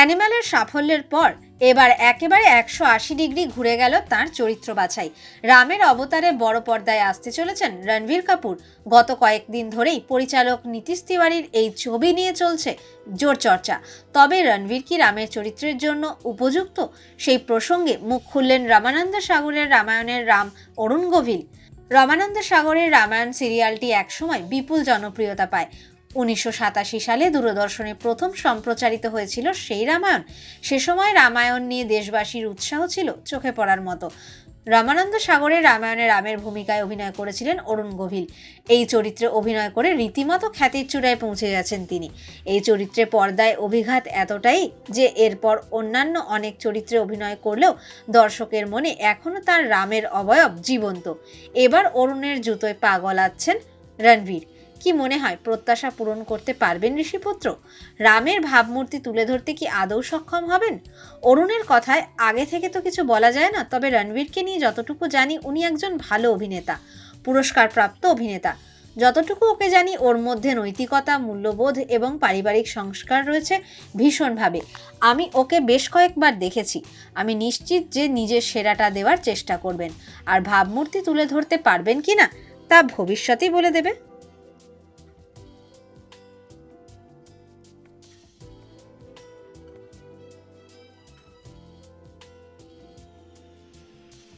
অ্যানিম্যালের সাফল্যের পর এবার একেবারে একশো আশি ডিগ্রি ঘুরে গেল তার চরিত্র বাছাই। রামের অবতারে বড় পর্দায় আসতে চলেছেন রণবীর কাপুর। গত কয়েকদিন ধরেই পরিচালক নীতিশ তিওয়ারির এই ছবি নিয়ে চলছে জোর চর্চা। তবে রণবীর কি রামের চরিত্রের জন্য উপযুক্ত? সেই প্রসঙ্গে মুখ খুললেন রামানন্দ সাগরের রামায়ণের রাম অরুণ গভীর। রমানন্দ সাগরের রামায়ণ সিরিয়ালটি একসময় বিপুল জনপ্রিয়তা পায়। উনিশশো সাতাশি সালে দূরদর্শনে প্রথম সম্প্রচারিত হয়েছিল সেই রামায়ণ। সে সময় রামায়ণ নিয়ে দেশবাসীর উৎসাহ ছিল চোখে পড়ার মতো। রামানন্দ সাগরে রামায়ণে রামের ভূমিকায় অভিনয় করেছিলেন অরুণ গভীর। এই চরিত্রে অভিনয় করে রীতিমতো খ্যাতির চূড়ায় পৌঁছে গেছেন তিনি। এই চরিত্রে পর্দায় অভিঘাত এতটাই যে এরপর অন্যান্য অনেক চরিত্রে অভিনয় করলেও দর্শকের মনে এখনও তার রামের অবয়ব জীবন্ত। এবার অরুণের জুতোয় পা গলাচ্ছেন রণবীর। কি মনে হয় প্রত্যাশা পূরণ করতে পারবেন ঋষিপুত্র? রামের ভাবমূর্তি তুলে ধরতে কি আদৌ সক্ষম হবেন? অরুণের কথায় আগে থেকে তো কিছু বলা যায় না, তবে রণবীরকে নিয়ে যতটুকু জানি উনি একজন ভালো অভিনেতা, পুরস্কারপ্রাপ্ত অভিনেতা। যতটুকু ওকে জানি ওর মধ্যে নৈতিকতা, মূল্যবোধ এবং পারিবারিক সংস্কার রয়েছে ভীষণভাবে। আমি ওকে বেশ কয়েকবার দেখেছি। আমি নিশ্চিত যে নিজের সেরাটা দেওয়ার চেষ্টা করবেন। আর ভাবমূর্তি তুলে ধরতে পারবেন কি না, তা ভবিষ্যতেই বলে দেবে।